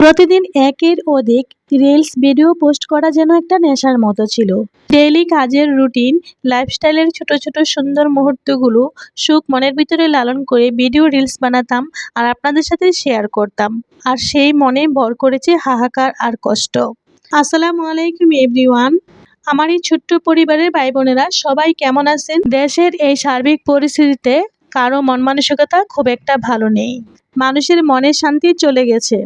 প্রতিদিন একের অধিক রিলস ভিডিও পোস্ট করা যেন একটা নেশার মতো ছিল। ডেইলি কাজের রুটিন লাইফস্টাইলের ছোট ছোট সুন্দর মুহূর্তগুলো সুখ মনের ভিতরে লালন করে ভিডিও রিলস বানাতাম আর আপনাদের সাথে শেয়ার করতাম। আর সেই মনে ভর করেছে হাহাকার আর কষ্ট। আসসালামু আলাইকুম এভরিওয়ান আমার এই ছোট্ট পরিবারের ভাই বোনেরা সবাই কেমন আছেন? দেশের এই সার্বিক পরিস্থিতিতে কারও মন মানসিকতা খুব একটা ভালো নেই। মানুষের মনে শান্তি চলে গেছে।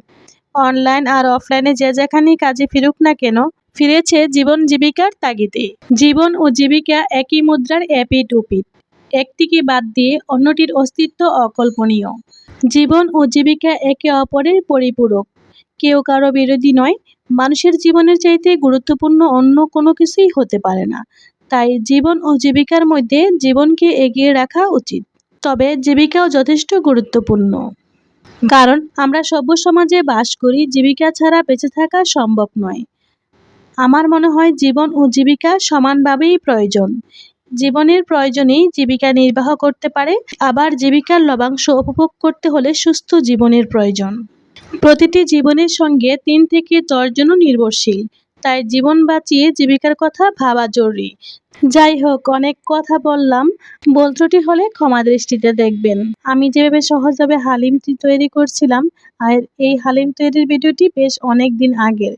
অনলাইন আর অফলাইনে যে যেখানেই কাজে ফিরুক না কেন, ফিরেছে জীবন জীবিকার তাগিদে। জীবন ও জীবিকা একই মুদ্রার এপিট উপিট একটিকে বাদ দিয়ে অন্যটির অস্তিত্ব অকল্পনীয়। জীবন ও জীবিকা একে অপরের পরিপূরক। কেউ কারও বিরোধী নয়, মানুষের জীবনের চাইতে গুরুত্বপূর্ণ অন্য কোনো কিছুই হতে পারে না। তাই জীবন ও জীবিকার মধ্যে জীবনকে এগিয়ে রাখা উচিত। তবে জীবিকাও যথেষ্ট গুরুত্বপূর্ণ। কারণ আমরা সভ্য সমাজে বাস করি, জীবিকা ছাড়া বেঁচে থাকা সম্ভব নয়। আমার মনে হয় জীবন ও জীবিকা সমানভাবেই প্রয়োজন। জীবনের প্রয়োজনেই জীবিকা নির্বাহ করতে পারে, আবার জীবিকার লবাংশ উপভোগ করতে হলে সুস্থ জীবনের প্রয়োজন। প্রতিটি জীবনের সঙ্গে তিন থেকে জন নির্ভরশীল। তাই জীবন বাঁচিয়ে জীবিকার কথা ভাবা জরুরি। যাই হোক অনেক কথা বললাম। বলত্রটি হলে ক্ষমা দৃষ্টিতে দেখবেন। আমি যেভাবে সহজভাবে হালিমটি তৈরি করছিলাম, আর এই হালিম তৈরির ভিডিওটি বেশ অনেক দিন আগের।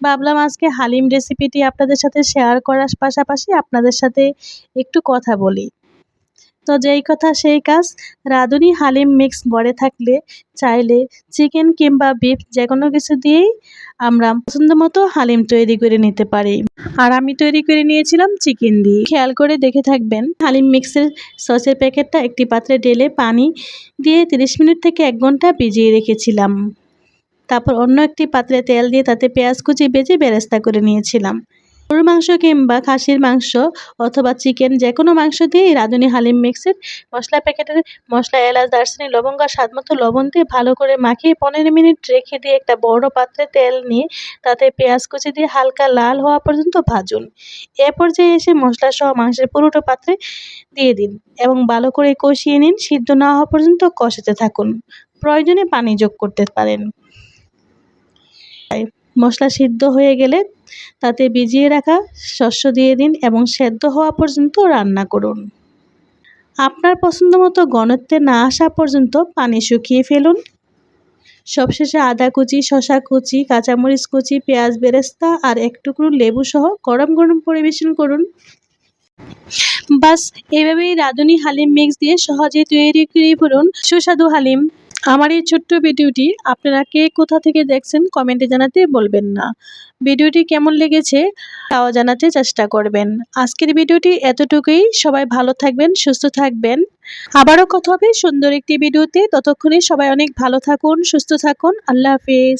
ভাবলাম আজকে হালিম রেসিপিটি আপনাদের সাথে শেয়ার করার পাশাপাশি আপনাদের সাথে একটু কথা বলি। তো যেই কথা সেই কাজ। রাঁধুনি হালিম মিক্স গড়ে থাকলে চাইলে চিকেন কিংবা বিফ যে কোনো কিছু দিয়েই আমরা পছন্দ মতো হালিম তৈরি করে নিতে পারি। আর আমি তৈরি করে নিয়েছিলাম চিকেন দিয়ে। খেয়াল করে দেখে থাকবেন, হালিম মিক্সের সসের প্যাকেটটা একটি পাত্রে ঢেলে পানি দিয়ে তিরিশ মিনিট থেকে এক ঘণ্টা ভিজিয়ে রেখেছিলাম। তারপর অন্য একটি পাত্রে তেল দিয়ে তাতে পেঁয়াজ কুচি বেজে বেরেস্তা করে নিয়েছিলাম। গরুর মাংস কিংবা খাসির মাংস অথবা চিকেন যে কোনো মাংস দিয়ে এই রাঁধুনি হালিম মিক্সের মশলা প্যাকেটের মশলা, এলাচ, দারচিনি, লবঙ্গ স্বাদ মতো লবণ দিয়ে ভালো করে মাখিয়ে পনেরো মিনিট রেখে দিয়ে একটা বড় পাত্রে তেল নিয়ে তাতে পেঁয়াজ কুচি দিয়ে হালকা লাল হওয়া পর্যন্ত ভাজুন। এ পর্যায়ে এসে মশলা সহ মাংসের পুরোটা পাত্রে দিয়ে দিন এবং ভালো করে কষিয়ে নিন, সিদ্ধ না হওয়া পর্যন্ত কষাতে থাকুন। প্রয়োজনে পানি যোগ করতে পারেন। মশলা সিদ্ধ হয়ে গেলে তাতে ভিজিয়ে রাখা শস্য দিয়ে দিন এবং সেদ্ধ হওয়া পর্যন্ত রান্না করুন। আপনার পছন্দ মতো ঘনত্বে না আসা পর্যন্ত পানি শুকিয়ে ফেলুন। সবশেষে আদা কুচি শশা কুচি, কাঁচামরিচ কুচি, পেঁয়াজ, বেরেস্তা আর এক টুকরো লেবু সহ গরম গরম পরিবেশন করুন। বাস, এভাবেই রাঁধুনি হালিম মিক্স দিয়ে সহজে তৈরি করে ফেলুন। সুস্বাদু হালিম। আমার এই ছোট্ট ভিডিওটি আপনারা কে কোথা থেকে দেখছেন কমেন্টে জানাতে বলবেন না। ভিডিওটি কেমন লেগেছে তাও জানাতে চেষ্টা করবেন। আজকের ভিডিওটি এতটুকুই। সবাই ভালো থাকবেন, সুস্থ থাকবেন। আবারও কথা হবে সুন্দর একটি ভিডিওতে। ততক্ষণে সবাই অনেক ভালো থাকুন, সুস্থ থাকুন। আল্লাহ হাফিজ।